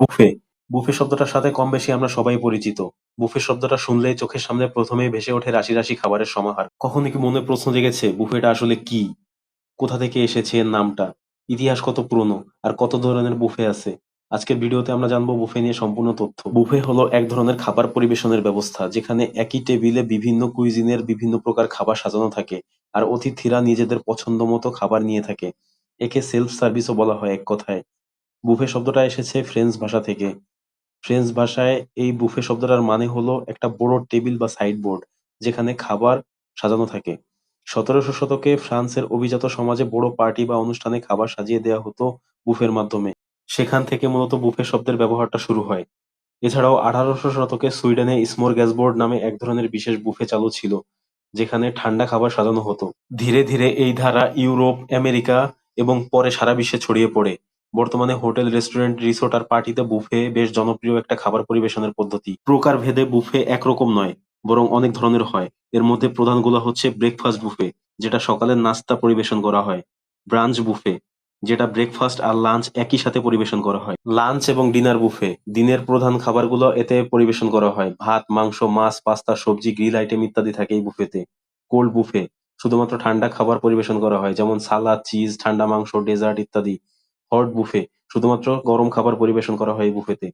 Buffet buffet শব্দটার সাথে কম বেশি আমরা সবাই পরিচিত। বুফে শব্দটা শুনলেই চোখের সামনে প্রথমেই ভেসে ওঠে রাশি রাশি খাবারের সমাহার। কখনো কি মনে প্রশ্ন জেগেছে, বুফেটা আসলে কি? কোথা থেকে এসেছে এর নামটা? ইতিহাস কত পুরনো, আর কত ধরনের বুফে আছে? আজকের ভিডিওতে আমরা জানব বুফে নিয়ে সম্পূর্ণ তথ্য। বুফে হলো এক ধরনের খাবার পরিবেশনের ব্যবস্থা, যেখানে একই টেবিলে বিভিন্ন কুইজিনের বিভিন্ন প্রকার খাবার সাজানো থাকে, আর অতিথিরা নিজেদের পছন্দ মতো খাবার নিয়ে থাকে। একে সেলফ সার্ভিসও বলা হয় এক কথায়। বুফে শব্দটা এসেছে ফ্রেঞ্চ ভাষা থেকে। ফ্রেঞ্চ ভাষায় এই বুফে শব্দটার মানে হলো একটা বড় টেবিল বা সাইড বোর্ড যেখানে খাবার সাজানো থাকে। সতেরোশো শতকে ফ্রান্সের অভিজাত সমাজে বড় পার্টি বা অনুষ্ঠানে খাবার সাজিয়ে দেওয়া হতো বুফের মাধ্যমে। সেখান থেকে মূলত বুফে শব্দের ব্যবহারটা শুরু হয়। এছাড়াও আঠারোশো শতকে সুইডেনে স্মোর গ্যাসবোর্ড নামে এক ধরনের বিশেষ বুফে চালু ছিল, যেখানে ঠান্ডা খাবার সাজানো হতো। ধীরে ধীরে এই ধারা ইউরোপ, আমেরিকা এবং পরে সারা বিশ্বে ছড়িয়ে পড়ে। বর্তমানে হোটেল, রেস্টুরেন্ট, রিসোর্ট আর পার্টিতে বুফে বেশ জনপ্রিয় একটা খাবার পরিবেশনের পদ্ধতি। প্রকার ভেদে বুফে একরকম নয়, বরং অনেক ধরনের হয়। এর মধ্যে প্রধানগুলো হচ্ছে ব্রেকফাস্ট বুফে, যেটা সকালের নাস্তা পরিবেশন করা হয়। ব্রাঞ্চ বুফে, যেটা ব্রেকফাস্ট আর লাঞ্চ একই সাথে পরিবেশন করা হয়। লাঞ্চ এবং ডিনার বুফে, দিনের প্রধান খাবারগুলো এতে পরিবেশন করা হয়। ভাত, মাংস, মাছ, পাস্তা, সবজি গ্রিল আইটেম ইত্যাদি থাকে এই বুফেতে। কোল্ড বুফে, শুধুমাত্র ঠান্ডা খাবার পরিবেশন করা হয়, যেমন সালাদ চিজ ঠান্ডা মাংস ডেজার্ট ইত্যাদি। হট বুফে, শুধুমাত্র গরম খাবার পরিবেশন করা হয় এই বুফেতে।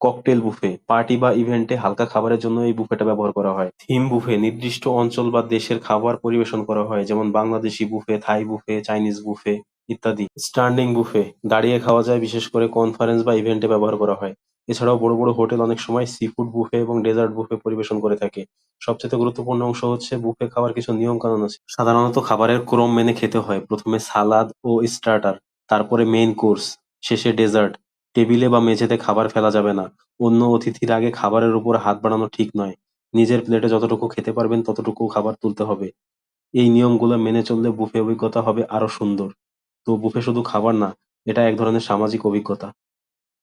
ককটেল বুফে, পার্টি বা ইভেন্টে হালকা খাবারের জন্য এই বুফেটা ব্যবহার করা হয়। থিম বুফে, নির্দিষ্ট অঞ্চল বা দেশের খাবার পরিবেশন করা হয়, যেমন Bangladeshi buffet, Thai buffet, Chinese buffet ইত্যাদি। স্ট্যান্ডিং বুফে, দাঁড়িয়ে খাওয়া যায়, বিশেষ করে কনফারেন্স বা ইভেন্টে ব্যবহার করা হয়। এছাড়াও বড় বড় হোটেল অনেক সময় সি ফুড বুফে এবং ডেজার্ট বুফে পরিবেশন করে থাকে। সবচেয়ে গুরুত্বপূর্ণ অংশ হচ্ছে বুফে খাওয়ার কিছু নিয়ম কানুন আছে। সাধারণত খাবারের ক্রম মেনে খেতে হয়। প্রথমে সালাদ ও স্টার্টার। তারপরে মেইন কোর্স শেষে ডেজার্ট টেবিলে বা মেঝেতে খাবার ফেলা যাবে না। অন্য অতিথির আগে খাবারের উপর হাত বাড়ানো ঠিক নয়। নিজের প্লেটে যতটুকু খেতে পারবেন, ততটুকু খাবার তুলতে হবে। এই নিয়মগুলো মেনে চললে বুফে অভিজ্ঞতা হবে আরও সুন্দর। তো বুফে শুধু খাবার না, এটা এক ধরনের সামাজিক অভিজ্ঞতা।